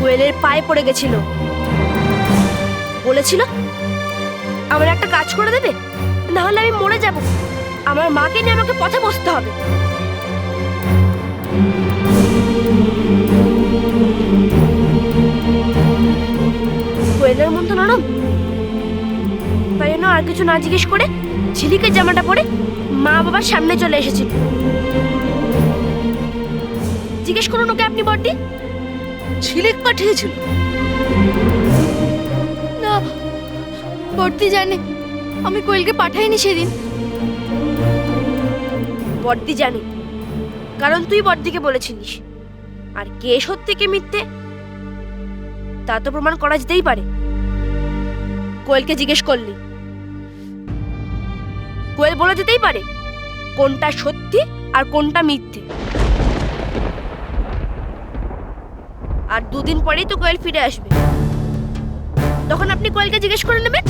কোয়েলের পায়ে পড়ে গেছিল। বলেছিল, আমার একটা কাজ করে দেবে না হলে আমি মরে যাব। আমার মাকে নিয়ে আমাকে পথে বসতে হবে। কোয়েলের মন নরম। তাই জন্য আর কিছু না জিজ্ঞেস করে ঝিলিকের জামাটা পরে মা বাবার সামনে চলে এসেছিল। জিজ্ঞেস করুন ওকে আপনি বড়দি ঝিলিক পাঠিয়েছিল। না বর্তি জানে, আমি কোয়েলকে পাঠাইনি সেদিন। বড়দি জানে, কারণ তুই বড়দিকে বলেছিলিস। আর কে সত্যি কে মিথ্যে, তা তো প্রমাণ করা যেতেই পারে। কোয়েলকে জিজ্ঞেস করলি। কোয়েল বলে যেতেই পারে, কোনটা সত্যি আর কোনটা মিথ্যে। আর দুদিন পরেই তো কোয়েল ফিরে আসবে। তখন আপনি কোয়েলকে জিজ্ঞেস করে নেবেন?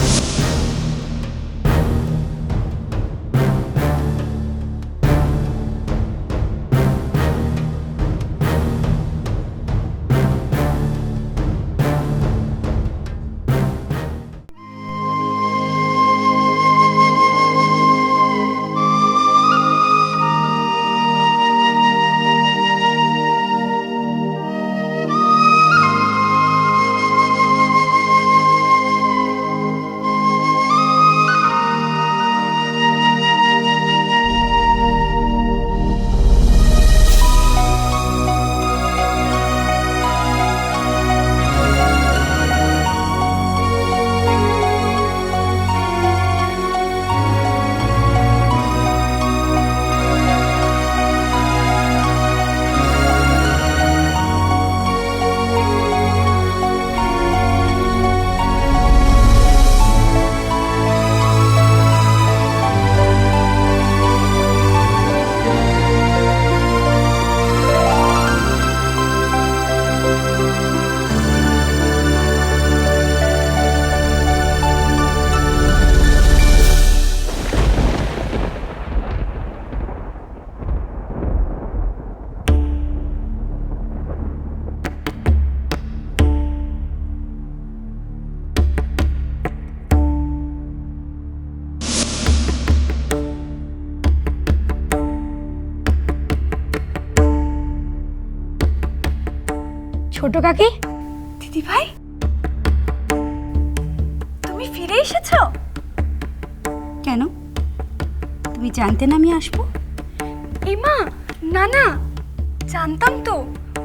ছোট কাকি। দিদি ভাই তুমি ফিরে এসেছ? কেন? তুমি জানতে না আমি আসব? এমা না না জানতাম তো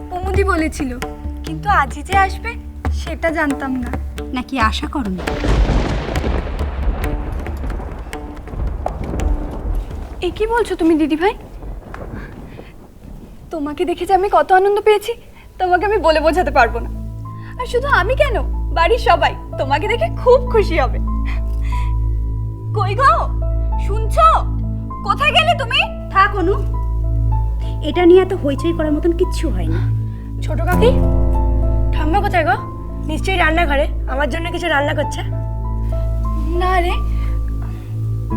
প্রমোদি বলেছিল। কিন্তু আজই যে আসবে সেটা জানতাম না। নাকি আশা করনি? এ কি বলছো তুমি দিদি ভাই? তোমাকে দেখে যে আমি কত আনন্দ পেয়েছি। তোমাকে আমি বলে বোঝাতে পারব না। আর শুধু আমি কেন? বাড়ির সবাই তোমাকে দেখে খুব খুশি হবে। কই গো? শুনছো? কোথায় গেলে তুমি? থাক অনু এটা নিয়ে এত হইচই করার মতন কিচ্ছু হয় না ছোট কাকি ঠাম্মা কোথায় গো? নিশ্চয়ই রান্নাঘরে আমার জন্য কিছু রান্না করছে। না রে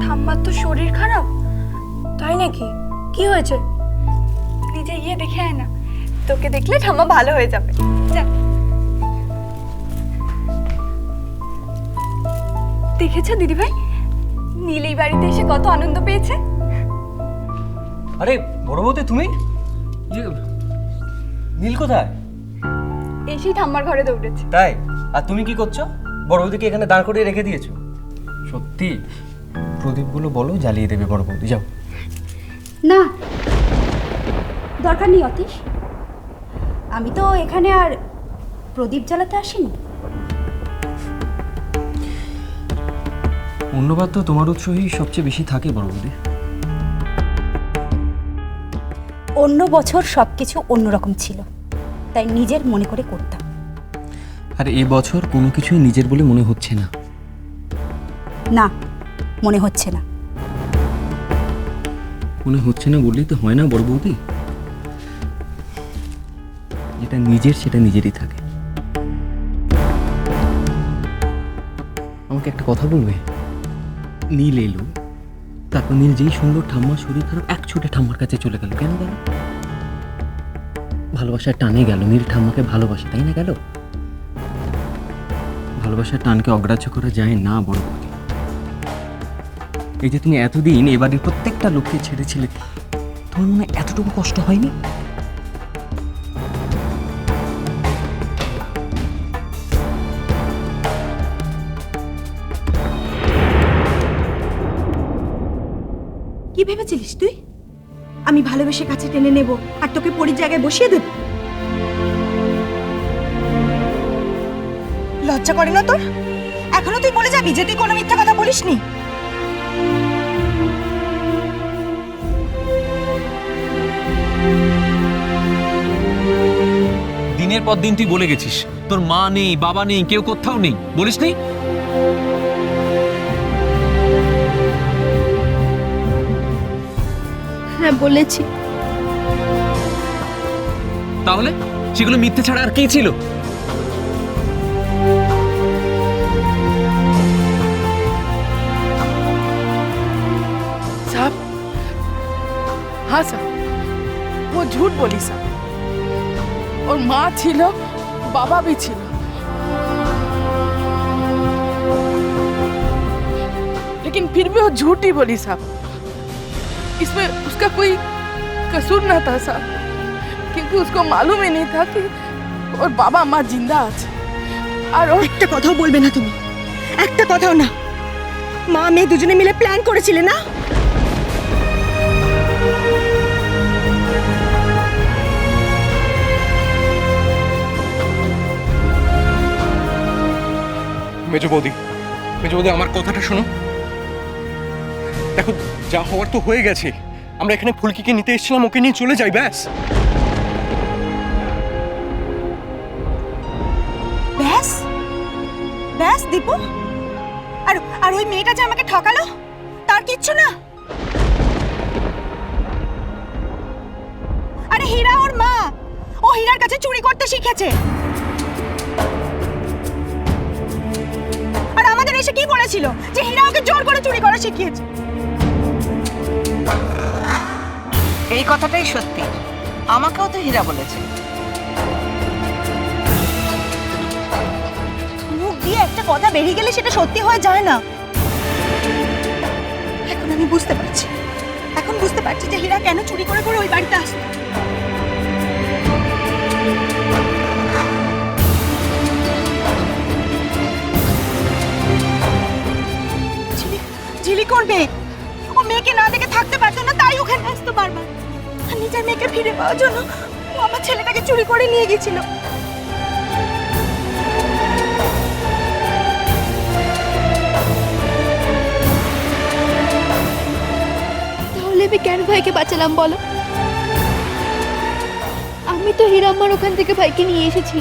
ঠাম্মার তো শরীর খারাপ। তাই নাকি? কি হয়েছে? নিজে গিয়ে দেখে আয় না। তোকে দেখলে ঠাম্মা ভালো হয়ে যাবে। যা। দেখেছ দিদি ভাই নীল এই বাড়িতে এসে কত আনন্দ পেয়েছে? আরে বড় বউতে তুমি? নীল কোথায়? এসেই ঠাম্মার ঘরে দৌড়েছে। তাই? আর তুমি কি করছ? বড় বৌদিকে এখানে দাঁড় করিয়ে রেখে দিয়েছ? সত্যি? প্রদীপগুলো বলো জ্বালিয়ে দেবে বড় বৌদি যাও। না দরকার নেই অতীশ। আমি তো এখানে আর প্রদীপ জ্বালাতে আসিনি। অন্যবার তো তোমার উৎসই সবচেয়ে বেশি থাকে বড় বৌদি। অন্য বছর সব কিছু অন্যরকম ছিল তাই নিজের মনে করে করতাম। আর এ বছর কোনো কিছুই নিজের বলে মনে হচ্ছে না। না মনে হচ্ছে না। মনে হচ্ছে না বললেই তো হয় না বড় বৌদি। যেটা নিজের, সেটা নিজেরই থাকে। আমাকে একটা কথা বলবে? নীল এলো, তারপর নীল যেই সুন্দর ঠাম্মার শরীর খারাপ এক ছুটে ঠাম্মার কাছে চলে গেল। কেন গেল? ভালোবাসার টানে গেল। নীল ঠাম্মাকে ভালোবাসে, তাই না গেল? ভালোবাসার টানকে অগ্রাহ্য করা যায় না বড় বৌদি এই যে তুমি এতদিন এবারের প্রত্যেকটা লোককে ছেড়েছিলে, তোমার মনে এতটুকু কষ্ট হয়নি? ভেবেছিলিস তুই? আমি ভালোবেসে কাছে টেনে নেব আর তোকে পরির জায়গায় বসিয়ে দেব। লজ্জা করে না তোর? এখনও তুই বলে যাবি যে তুই কোনো মিথ্যা কথা বলিসনি? দিনের পর দিন তুই বলে গেছিস। তোর মা নেই, বাবা নেই, কেউ কোথাও নেই। বলিস নি হ্যাঁ বলেছি তাহলে সেগুলো মিথ্যে ছাড়া আর কি ছিল साहब हाँ साहब वो झूठ बोली साहब और माँ ছিল बाबा भी ছিল लेकिन फिर भी वो झूठ ही बोली साहब इसमें उसका कोई कसूर ना था साहब क्योंकि उसको मालूम ही नहीं था कि और बाबा माँ जिंदा আছে আর ওর একটা কথাও বলবে না তুমি একটা কথাও না মা মেয়ে দুজনে মিলে প্ল্যান করেছিলে না মেজ বৌদি মেজ বৌদি আমার কথাটা শোনো দেখো, যা হওয়ার তো হয়ে গেছে। আমরা এখানে ফুলকিকে নিতে এসেছিলাম, ওকে নিয়ে চলে যাই, ব্যাস। ব্যাস? ব্যাস, দীপু? আর আর ওই মেয়েটা যে আমাকে ঠকালো, তার কিচ্ছু না। আরে হীরা ওর মা, ও হীরার কাছে চুরি করতে শিখেছে। আর আমাদের এসে কি বলেছিল যে হীরা ওকে জোর করে চুরি করা শিখিয়েছে? এই কথাটাই সত্যি। আমাকেও তো হীরা বলেছে। মুখ দিয়ে একটা কথা বেরিয়ে গেলে সেটা সত্যি হয়ে যায় না। এখন আমি বুঝতে পারছি। এখন বুঝতে পারছি যে হীরা কেন চুরি করে করে ওই বাড়িতে আসতো ঝিলি করবে। ও মেয়েকে না দেখে থাকতে পারতো না, তাই ওখানে আসতো বারবার। নিজের মেয়েকে ফিরে পাওয়ার জন্য ও আমার ছেলেটাকে চুরি করে নিয়ে গেছিল। তাহলে আমি কেন ভাইকে বাঁচালাম বলো? আমি তো হিরাম্মার ওখান থেকে ভাইকে নিয়ে এসেছি।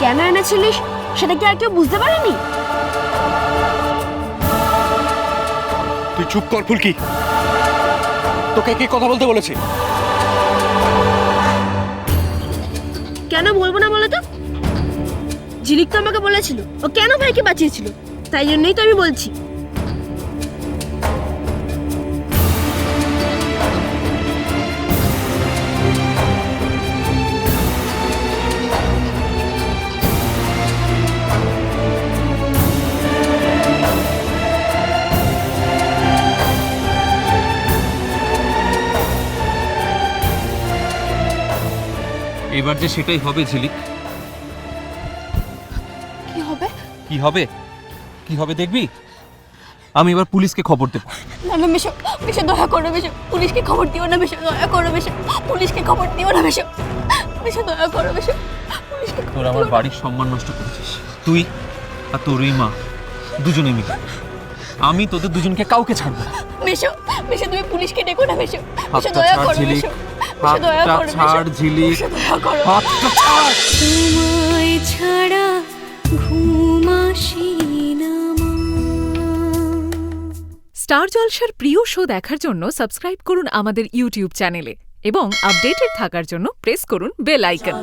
কেন এনেছিলিস? সেটা কি আর কেউ বুঝতে পারেনি? তুই চুপ কর ফুলকি। তোকে কে কথা বলতে বলেছে? কেন বলব না বলো তো ঝিলিক তো আমাকে বলেছিল। ও কেন ভাইকে বাঁচিয়েছিল? তাই জন্যই তো আমি বলছি। এবার যে সেটাই হবে ঝিলিক। কি হবে? কি হবে? কি হবে দেখবি? আমি এবার পুলিশকে খবর দেবো। না না মেশো মেশো দয়া করো মেশো। পুলিশকে খবর দিও না মেশো দয়া করো মেশো। পুলিশকে খবর দিও না মেশো। মেশো দয়া করো মেশো। পুলিশকে তোর আমার বাড়ির সম্মান নষ্ট করেছিস। তুই আর তোর মা দুজনে মিলে। আমি তোদের দুজনকে কাউকে ছাড়বো না। মেশো মেশো তুমি পুলিশকে ডেকো না মেশো। মেশো হাতটা দয়া করো মেশো। হাতটা ছাড় ঝিলিক। হাতটা ছাড়। তোমায় ছাড়া ঘুম আসি স্টার জলসার প্রিয় শো দেখার জন্য সাবস্ক্রাইব করুন আমাদের ইউটিউব চ্যানেলে এবং আপডেটেড থাকার জন্য প্রেস করুন বেল আইকন।